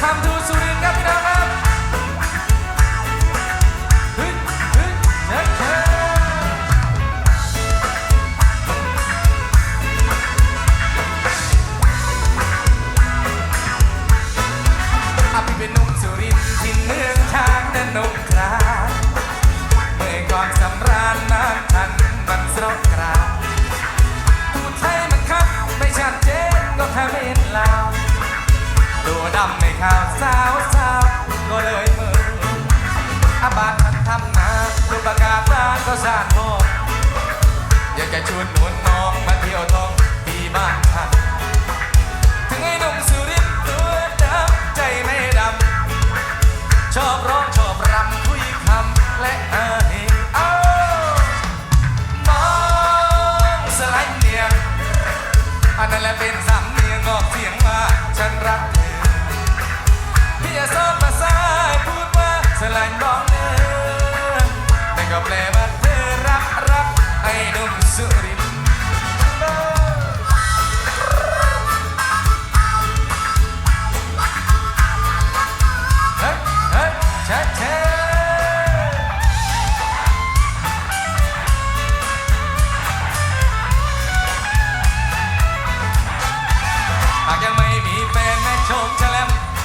Welcome to Surin ครับพี่น้อง ดำในข่าวสาวสาวก็เลยมืออาบานทันทำนาดูประกาศร้านก็สานพออยากจะชวนหนวลน้องมาเที่ยวท่องที่บ้านท่านถึงไอ้หนุ่มสุรินทร์ตัวดำใจไม่ดำชอบร้องชอบรำคุยคำและอาเฮเอามองสไลด์เนียงอันนั้นแหละเป็นสำเนียงออกเสียงว่าฉันรักเธอ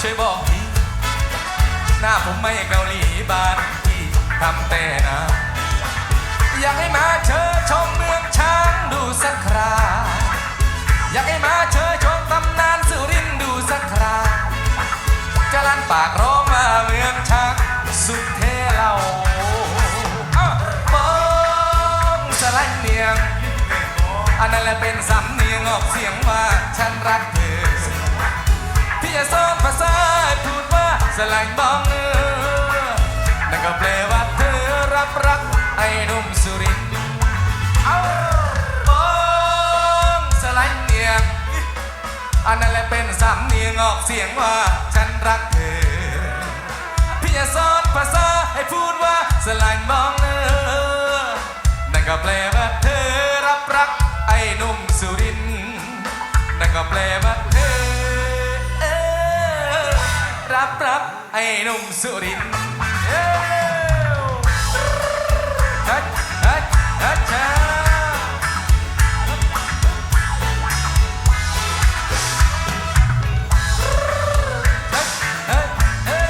ช่วยบอกทีหน้าผมไม่เกาหลีบ้านที่ทำแต่นะอยากให้มาเชิญชมเมืองช้างดูสักคราอยากให้มาเชิญชมตำนานสุรินดูสักคราจะลั่นปากร้องมาเมืองช้างสุดเทเหล่าอ้าวปองสไลเนียงอันนั้นแหละเป็นสำเนียงออกเสียงว่าฉันรักเธอ พี่จะสอนภาษาให้พูดว่าสลด์บองเนื้อนั่นก็แปลว่าเธอรับรักไอ้หนุ่มสุรินเอาปองสลด์เนียงอันนั้นแหละเป็นสำเนียงออกเสียงว่าฉันรักเธอพี่จะสอนภาษาให้พูดว่าสลายมองเนื้อนั่นก็แปลว่าเธอรับรักไอ้หนุ่มสุรินนั่นก็แปลว่า รับรักไอ้หนุ่มสุรินทร์เอ้วฮัทฮัทฮัทชาเฮ้ยเฮ้ย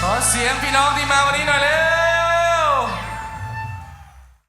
ขอเสียงพี่น้องที่มาวันนี้หน่อยเลย